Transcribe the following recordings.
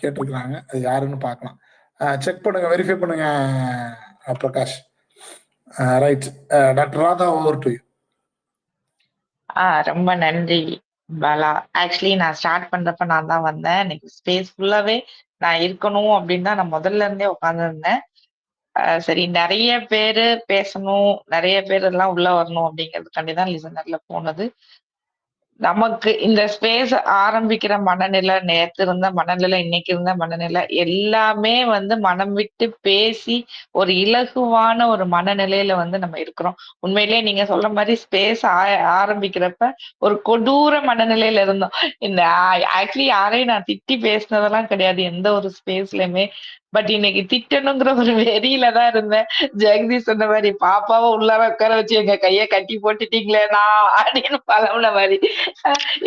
கேட்டிருக்கிறாங்க அது யாருன்னு பார்க்கலாம் செக் பண்ணுங்க வெரிஃபை பண்ணுங்க Prakash. Right doctor Radha over to ரொம்ப நன்றி பாலா. ஆக்சுவலி நான் ஸ்டார்ட் பண்றப்ப நான் தான் வந்தேன். இன்னைக்கு ஸ்பேஸ் ஃபுல்லாவே நான் இருக்கணும் அப்படின்னு தான் நான் முதல்ல இருந்தே உட்காந்துருந்தேன் சரி நிறைய பேரு பேசணும் நிறைய பேர் எல்லாம் உள்ள வரணும் அப்படிங்கிறதுக்காண்டி தான் லிசனர்ல போனது. நமக்கு இந்த ஸ்பேஸ் ஆரம்பிக்கிற மனநிலை நேத்து இருந்த மனநிலை இன்னைக்கு இருந்த மனநிலை எல்லாமே வந்து மனம் விட்டு பேசி ஒரு இலகுவான ஒரு மனநிலையில வந்து நம்ம இருக்கிறோம். உண்மையிலேயே நீங்க சொல்ற மாதிரி ஸ்பேஸ் ஆரம்பிக்கிறப்ப ஒரு கொடூர மனநிலையில இருந்தோம். இந்த ஆக்சுவலி யாரையும் நான் திட்டி பேசினதெல்லாம் கிடையாது. எந்த ஒரு ஸ்பேஸ்லயுமே பட் இன்னைக்கு திட்டணுங்கிற ஒரு வெறியில தான் இருந்தேன். ஜெகதீஷ் சொன்ன மாதிரி பாப்பாவை உள்ளார உட்கார வச்சு எங்க கைய கட்டி போட்டுட்டீங்களேனா அப்படின்னு பழமுன மாதிரி.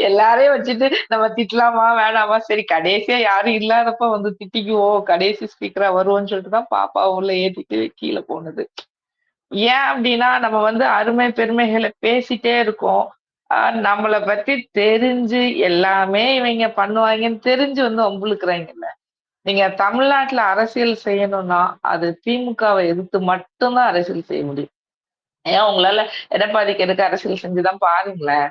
எல்லாரையும் வச்சுட்டு நம்ம திட்டலாமா? வேணாமா? சரி கடைசியா யாரும் இல்லாதப்ப வந்து திட்டிக்குவோம் கடைசி ஸ்பீக்கரா வருவோம்னு சொல்லிட்டு தான் பாப்பாவை உள்ள ஏத்திட்டு கீழே போனது. ஏன் அப்படின்னா நம்ம வந்து அருமை பெருமைகளை பேசிட்டே இருக்கோம். நம்மளை பத்தி தெரிஞ்சு எல்லாமே இவங்க பண்ணுவாங்கன்னு தெரிஞ்சு வந்து ஒம்புழுக்குறாங்கல்ல நீங்க தமிழ்நாட்டுல அரசியல் செய்யணும்னா அது திமுகவை எதிர்த்து மட்டும்தான் அரசியல் செய்ய முடியும். ஏன் உங்களால எடப்பாடிக்கு எதுக்கு அரசியல் செஞ்சுதான் பாருங்களேன்.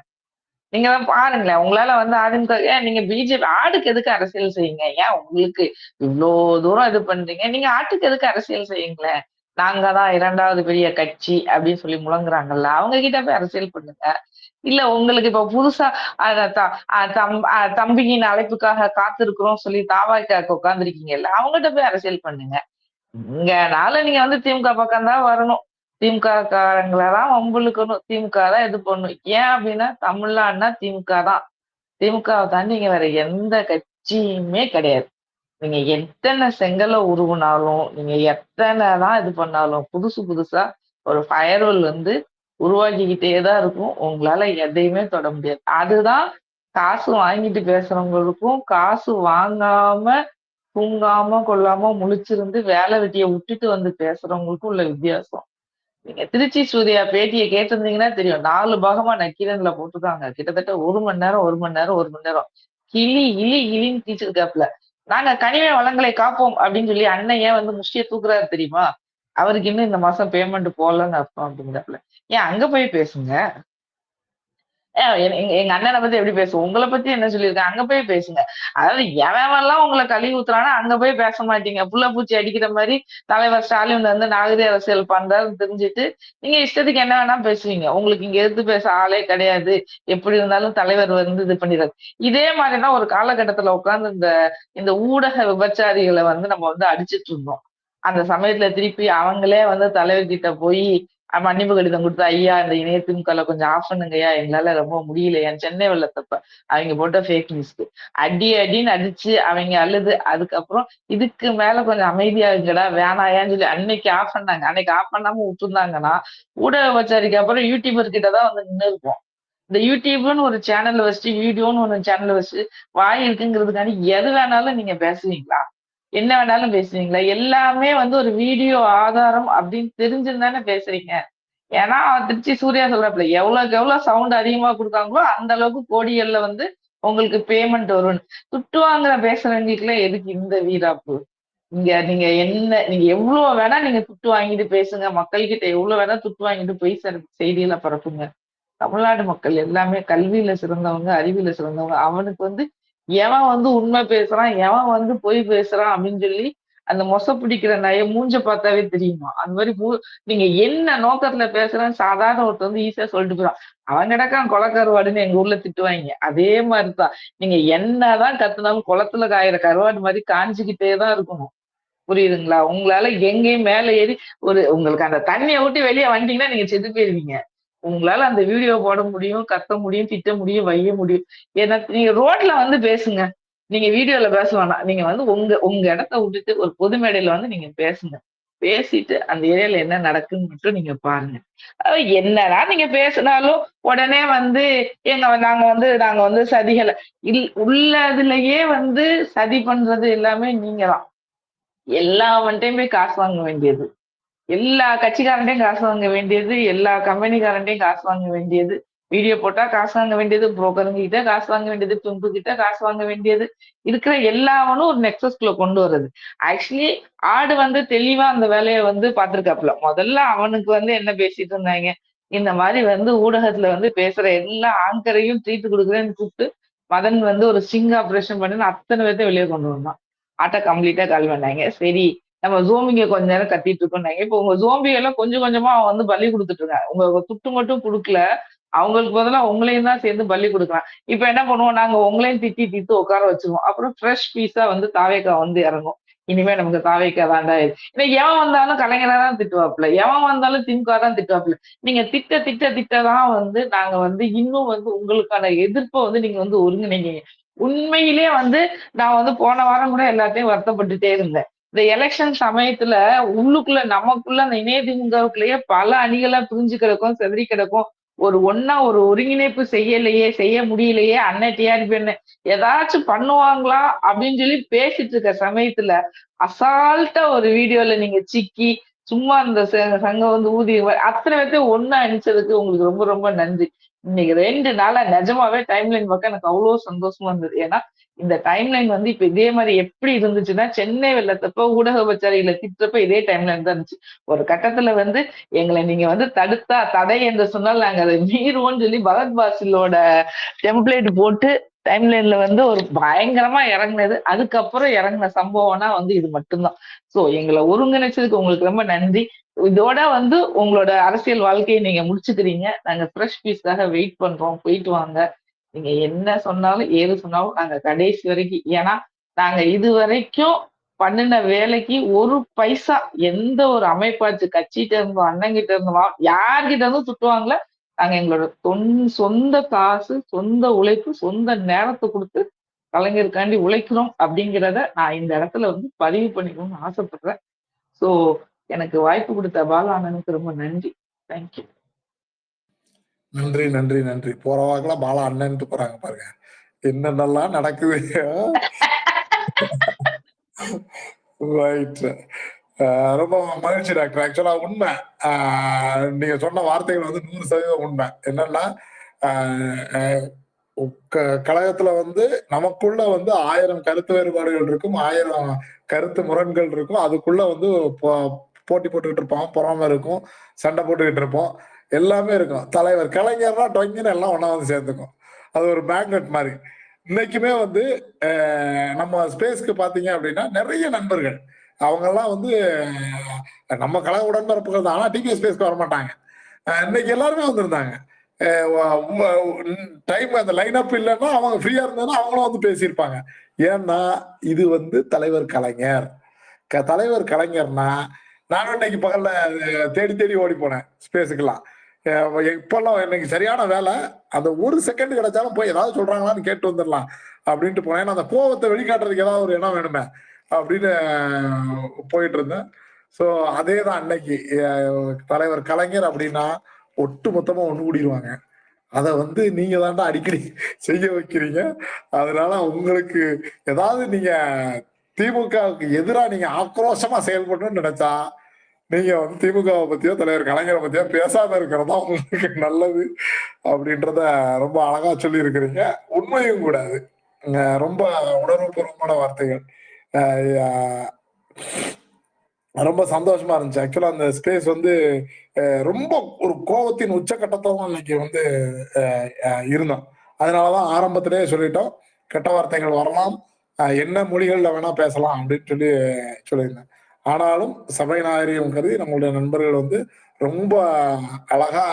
நீங்க தான் பாருங்களேன். உங்களால வந்து அதிமுக ஏன் நீங்க பிஜேபி ஆடுக்கு எதுக்கு அரசியல் செய்யுங்க? ஏன் உங்களுக்கு இவ்வளோ தூரம் இது பண்றீங்க? நீங்க ஆட்டுக்கு எதுக்கு அரசியல் செய்யுங்களேன்? நாங்க தான் இரண்டாவது பெரிய கட்சி அப்படின்னு சொல்லி முழங்குறாங்கல்ல. அவங்க கிட்ட போய் அரசியல் பண்ணுங்க. இல்ல உங்களுக்கு இப்ப புதுசா தம்பியின் அழைப்புக்காக காத்திருக்கிறோம் சொல்லி தாவாய்க்காக உட்காந்துருக்கீங்கல்ல அவங்ககிட்ட போய் அரசியல் பண்ணுங்க. இங்கனால நீங்க வந்து திமுக பக்கம் தான் வரணும். திமுக காரங்களை தான் வம்புழுக்கணும். திமுக தான் இது பண்ணும் ஏன் அப்படின்னா தமிழ்நாடுனா திமுக தான். திமுகவை தாண்டி நீங்க வேற எந்த கட்சியுமே கிடையாது. நீங்க எத்தனை செங்கலை உருவினாலும் நீங்க எத்தனை தான் இது பண்ணாலும் புதுசு புதுசா ஒரு ஃபயர்வெல் வந்து உருவாக்கிக்கிட்டே தான் இருக்கும். உங்களால எதையுமே தொட முடியாது. அதுதான் காசு வாங்கிட்டு பேசுறவங்களுக்கும் காசு வாங்காம தூங்காம கொள்ளாம முழிச்சிருந்து வேலை வெட்டியை விட்டுட்டு வந்து பேசுறவங்களுக்கும் உள்ள வித்தியாசம். நீங்க திருச்சி சூர்யா பேட்டியை கேட்டிருந்தீங்கன்னா தெரியும். நாலு பாகமா நக்கீரன்ல போட்டிருக்காங்க. கிட்டத்தட்ட ஒரு மணி நேரம் ஒரு மணி நேரம் ஒரு மணி நேரம். கிளி இலி இலின்னு தீச்சிருக்காப்ல நாங்க கனிம வளங்களை காப்போம் அப்படின்னு சொல்லி அண்ணன் ஏன் வந்து முஷ்டிய தூக்குறாரு தெரியுமா? அவருக்கு இன்னும் இந்த மாசம் பேமெண்ட் போடலன்னு அர்த்தம் அப்படிங்கிறப்பல ஏன் அங்க போய் பேசுங்க. எங்க அண்ணனை பத்தி எப்படி பேசுவோம் உங்களை பத்தி என்ன சொல்லியிருக்கேன் அங்க போய் பேசுங்க. அதாவது எவன்லாம் உங்களை கழுவி ஊத்துறானா அங்க போய் பேச மாட்டீங்க. புள்ள பூச்சி அடிக்கிற மாதிரி தலைவர் ஸ்டாலின் வந்து நாகரிக அரசியல் பண்றாருன்னு தெரிஞ்சுட்டு நீங்க இஷ்டத்துக்கு என்ன வேணா பேசுவீங்க. உங்களுக்கு இங்க எடுத்து பேச ஆளே கிடையாது. எப்படி இருந்தாலும் தலைவர் வந்து இது பண்ணிடுறாரு. இதே மாதிரிதான் ஒரு காலகட்டத்துல உட்காந்து இந்த இந்த ஊடக விபச்சாரிகளை வந்து நம்ம வந்து அடிச்சிட்டு இருந்தோம். அந்த சமயத்துல திருப்பி அவங்களே வந்து தலைவர்கிட்ட போய் மன்னிப்பு கடிதம் கொடுத்து ஐயா இந்த இணைய திமுகல கொஞ்சம் ஆஃப் பண்ணுங்கய்யா எங்களால ரொம்ப முடியலையா சென்னை வெள்ளத்தப்ப. அவங்க போட்ட ஃபேக் நியூஸ்க்கு அடி அடின்னு அடிச்சு அவங்க அழுது. அதுக்கப்புறம் இதுக்கு மேல கொஞ்சம் அமைதியா இருங்கடா வேணாயான்னு சொல்லி அன்னைக்கு ஆஃப் பண்ணாங்க. அன்னைக்கு ஆஃப் பண்ணாம விட்டுருந்தாங்கன்னா ஊடக வச்சாரிக்கு அப்புறம் யூடியூபர் கிட்ட தான் வந்து நின்று இருப்போம். இந்த யூடியூப்னு ஒரு சேனல் வச்சுட்டு வீடியோன்னு ஒரு சேனல் வச்சு வாய் இருக்குங்கிறதுக்காண்டி எது வேணாலும் நீங்க பேசுவீங்களா? என்ன வேணாலும் பேசுவீங்களா? எல்லாமே வந்து ஒரு வீடியோ ஆதாரம் அப்படின்னு தெரிஞ்சிருந்தானே பேசுறீங்க. ஏன்னா திருச்சி சூர்யா சொல்றப்பல எவ்வளவுக்கு எவ்வளவு சவுண்ட் அதிகமா கொடுக்காங்களோ அந்த அளவுக்கு கோடிகள்ல வந்து உங்களுக்கு பேமெண்ட் வரும் துட்டு வாங்குற பேசுறவங்களுக்குலாம் எதுக்கு இந்த வீராப்பு? இங்க நீங்க என்ன நீங்க எவ்வளவு வேணா நீங்க துட்டு வாங்கிட்டு பேசுங்க. மக்கள்கிட்ட எவ்வளவு வேணா துட்டு வாங்கிட்டு போய் செய்தியில பரப்புங்க. தமிழ்நாடு மக்கள் எல்லாமே கல்வியில சிறந்தவங்க அறிவியல சிறந்தவங்க. அவனுக்கு வந்து எவன் வந்து உண்மை பேசுறான் எவன் வந்து பொய் பேசுறான் அப்படின்னு சொல்லி அந்த மொச பிடிக்கிற நய மூஞ்ச பார்த்தாவே தெரியுமா? அந்த மாதிரி நீங்க என்ன நோக்கத்துல பேசுறேன்னு சாதாரண ஒருத்தர் வந்து ஈஸியா சொல்லிட்டு போறான் அவன் கிடக்கான் கொலக்கருவாடுன்னு எங்க ஊர்ல திட்டுவாங்க. அதே மாதிரிதான். நீங்க என்னதான் கத்துனாலும் குளத்துல காயிற கருவாடு மாதிரி காஞ்சிக்கிட்டே தான் இருக்கணும். புரியுதுங்களா? உங்களால எங்கேயும் மேல ஏறி ஒரு உங்களுக்கு அந்த தண்ணியை விட்டு வெளியே வந்தீங்கன்னா நீங்க செத்து போயிருவீங்க. உங்களால அந்த வீடியோ போட முடியும் கத்த முடியும் திட்ட முடியும் வைய முடியும். ஏன்னா நீங்க ரோட்ல வந்து பேசுங்க. நீங்க வீடியோல பேச வேணாம். நீங்க வந்து உங்க உங்க இடத்த விட்டுட்டு ஒரு பொது மேடையில வந்து நீங்க பேசுங்க. பேசிட்டு அந்த ஏரியால என்ன நடக்குன்னு மட்டும் நீங்க பாருங்க. என்னதான் நீங்க பேசினாலும் உடனே வந்து எங்க நாங்க வந்து நாங்க வந்து சதிகளை இல் உள்ளதுலயே வந்து சதி பண்றது எல்லாமே நீங்க தான் எல்லாவன்ட்டையுமே காசு வாங்க வேண்டியது. எல்லா கட்சிக்காரன்டையும் காசு வாங்க வேண்டியது எல்லா கம்பெனிக்காரன்டையும் காசு வாங்க வேண்டியது. வீடியோ போட்டா காசு வாங்க வேண்டியது புரோக்கருங்க கிட்ட காசு வாங்க வேண்டியது பிம்பு கிட்ட காசு வாங்க வேண்டியது. இருக்கிற எல்லாவனும் ஒரு நெக்ஸஸ்குள்ள கொண்டு வர்றது. ஆக்சுவலி ஆடு வந்து தெளிவா அந்த வேலையை வந்து பார்த்திருக்காப்புல. முதல்ல அவனுக்கு வந்து என்ன பேசிட்டு இருந்தாங்க? இந்த மாதிரி வந்து ஊடகத்துல வந்து பேசுற எல்லா ஆங்கரையும் ட்ரீட் கொடுக்குறேன்னு கூப்பிட்டு மதன் வந்து ஒரு ஸ்டிங் ஆப்ரேஷன் பண்ணி அத்தனை பேர்த்தையும் வெளியே கொண்டு வந்தான். ஆட்டை கம்ப்ளீட்டா கால் பண்ணாங்க சரி நம்ம ஜோம்பிங்க கொஞ்ச நேரம் கத்திட்டு இருக்கோம்னாங்க இப்போ உங்க ஜோம்பிங்க எல்லாம் கொஞ்சம் கொஞ்சமா அவன் வந்து பலி கொடுத்துட்டு இருக்காங்க உங்க துட்டு மட்டும் கொடுக்கல. அவங்களுக்கு பதிலா உங்களையும் தான் சேர்ந்து பலி கொடுக்கலாம். இப்ப என்ன பண்ணுவோம்? நாங்க உங்களையும் திட்டி திட்டு உட்கார வச்சிருவோம். அப்புறம் ஃப்ரெஷ் பீஸா வந்து தாவேக்கா வந்து இறங்கும். இனிமே நமக்கு தாவேக்கா தாண்டா ஏன்னா இன்னைக்கு எவன் வந்தாலும் கலைஞரா தான் திட்டுவாப்புல. எவன் வந்தாலும் திமுக தான் திட்டுவாப்புல. நீங்க திட்ட திட்ட திட்டதான் வந்து நாங்க வந்து இன்னும் வந்து உங்களுக்கான எதிர்ப்பை வந்து நீங்க வந்து ஒருங்கிணைங்க. உண்மையிலே வந்து நான் வந்து போன வாரம் கூட எல்லாத்தையும் வருத்தப்பட்டுட்டே இருந்தேன். இந்த எலெக்ஷன் சமயத்துல உள்ளுக்குள்ள நமக்குள்ள அந்த இணையதிமுகவுக்குள்ளேயே பல அணிகளா பிரிஞ்சு கிடக்கும் செதறி கிடக்கும். ஒரு ஒன்னா ஒரு ஒருங்கிணைப்பு செய்யலையே செய்ய முடியலையே அண்ணன் டிஆர்பி என்ன ஏதாச்சும் பண்ணுவாங்களா அப்படின்னு சொல்லி பேசிட்டு இருக்க சமயத்துல அசால்ட்டா ஒரு வீடியோல நீங்க சிக்கி சும்மா அந்த சங்கம் வந்து ஊதி அத்தனை பேர்த்தையும் ஒன்னா அனுப்பிச்சதுக்கு உங்களுக்கு ரொம்ப ரொம்ப நன்றி. இன்னைக்கு ரெண்டு நாளா நிஜமாவே டைம்லைன் பக்கம் எனக்கு அவ்வளவு சந்தோஷமா இருந்தது. ஏன்னா இந்த டைம்லைன் வந்து இப்ப இதே மாதிரி எப்படி இருந்துச்சுன்னா சென்னை வெள்ளத்தப்ப ஊடக பச்சாரிகளை திட்டப்ப இதே டைம் லைன் தான் இருந்துச்சு. ஒரு கட்டத்துல வந்து எங்களை நீங்க வந்து தடுத்தா தடை என்று சொன்னால் நாங்க அதை மீறுவோம்னு சொல்லி பகத் பாசிலோட டெம்ப்ளேட் போட்டு டைம்லைன்ல வந்து ஒரு பயங்கரமா இறங்குனது. அதுக்கப்புறம் இறங்கின சம்பவம்னா வந்து இது மட்டும்தான். சோ எங்களை ஒருங்கிணைச்சதுக்கு உங்களுக்கு ரொம்ப நன்றி. இதோட வந்து உங்களோட அரசியல் வாழ்க்கையை நீங்க முடிச்சுக்கிறீங்க. நாங்க ஃப்ரெஷ் பீஸ்க்காக வெயிட் பண்றோம். போயிட்டு வாங்க. நீங்க என்ன சொன்னாலும் ஏது சொன்னாலும் நாங்க கடைசி வரைக்கும் ஏன்னா நாங்க இது வரைக்கும் பண்ணின வேலைக்கு ஒரு பைசா எந்த ஒரு அமைப்பாச்சு கட்சிகிட்ட இருந்தோம் அண்ணங்கிட்ட இருந்தோம் யார்கிட்ட இருந்தும் திட்டுவாங்களே நாங்க எங்களோட தொன் சொந்த காசு சொந்த உழைப்பு சொந்த நேரத்தை கொடுத்து கலைஞருக்காண்டி உழைக்கிறோம் அப்படிங்கிறத நான் இந்த இடத்துல வந்து பதிவு பண்ணிக்கணும்னு ஆசைப்படுறேன். ஸோ எனக்கு வாய்ப்பு கொடுத்த பாலானனுக்கு ரொம்ப நன்றி. தேங்க்யூ நன்றி நன்றி நன்றி. போறவாக்கெல்லாம் பாலா அண்ணன்ட்டு போறாங்க பாருங்க. என்னென்னலாம் நடக்குது? ரைட் ரொம்ப மகிழ்ச்சி டாக்டர். ஆக்சுவலா உண்மை. ஆஹ் நீங்க சொன்ன வார்த்தைகள் வந்து நூறு சதவீதம் உண்மை. என்னன்னா ஆஹ் க- கழகத்துல வந்து நமக்குள்ள வந்து ஆயிரம் கருத்து வேறுபாடுகள் இருக்கும் ஆயிரம் கருத்து முரண்கள் இருக்கும். அதுக்குள்ள வந்து போ- போட்டி போட்டுக்கிட்டு இருப்போம் பொறாம இருக்கும் சண்டை போட்டுக்கிட்டு இருப்போம். எல்லாமே இருக்கும் தலைவர் கலைஞர்னா டொங்கின்னு எல்லாம் ஒன்றா வந்து சேர்ந்துக்கும். அது ஒரு மேக்னெட் மாதிரி. இன்னைக்குமே வந்து நம்ம ஸ்பேஸ்க்கு பார்த்தீங்க அப்படின்னா நிறைய நண்பர்கள். அவங்கெல்லாம் வந்து நம்ம கழக உடன்பிறப்புகள் தான். ஆனால் டிகே ஸ்பேஸ்க்கு வர மாட்டாங்க இன்னைக்கு எல்லாருமே வந்திருந்தாங்க. டைம் அந்த லைன் அப் இல்லைன்னா அவங்க ஃப்ரீயா இருந்ததுன்னா அவங்களும் வந்து பேசியிருப்பாங்க. ஏன்னா இது வந்து தலைவர் கலைஞர். க- தலைவர் கலைஞர்னா நானும் இன்னைக்கு பகல்ல தேடி தேடி ஓடி போனேன் ஸ்பேஸுக்கெல்லாம் இப்பெல்லாம் எனக்கு சரியான வேலை. அந்த ஒரு செகண்ட் கிடைச்சாலும் போய் ஏதாவது சொல்றாங்களான்னு கேட்டு வந்துடலாம் அப்படின்ட்டு போனேன். ஏன்னா அந்த கோவத்தை வெளிக்காட்டுறதுக்கு ஏதாவது ஒரு இடம் வேணுமே அப்படின்னு போயிட்டு இருந்தேன். ஸோ அதே தான் அன்னைக்கு தலைவர் கலைஞர் அப்படின்னா ஒட்டு மொத்தமாக ஒன்று கூடிடுவாங்க அதை வந்து நீங்க தாண்டா அடிக்கடி செய்ய வைக்கிறீங்க. அதனால உங்களுக்கு ஏதாவது நீங்க திமுகவுக்கு எதிராக நீங்க ஆக்ரோஷமா செயல்படணும்னு நினைச்சா நீங்க வந்து திமுகவை பத்தியோ தலைவர் கலைஞரை பத்தியோ பேசாம இருக்கிறதா உங்களுக்கு நல்லது அப்படின்றத ரொம்ப அழகா சொல்லி இருக்கிறீங்க உண்மையும் கூடாது ரொம்ப உணர்வுபூர்வமான வார்த்தைகள். ரொம்ப சந்தோஷமா இருந்துச்சு. ஆக்சுவலா அந்த ஸ்பேஸ் வந்து ரொம்ப ஒரு கோபத்தின் உச்சக்கட்டத்துல இன்னைக்கு வந்து அஹ் இருந்தோம். அதனாலதான் ஆரம்பத்திலேயே சொல்லிட்டோம். கெட்ட வார்த்தைகள் வரலாம். என்ன மொழிகள்ல வேணா பேசலாம் அப்படின்னு சொல்லி சொல்லியிருந்தேன். ஆனாலும் சபை நாகரிகம் கருதி நம்மளுடைய நண்பர்கள் வந்து ரொம்ப அழகா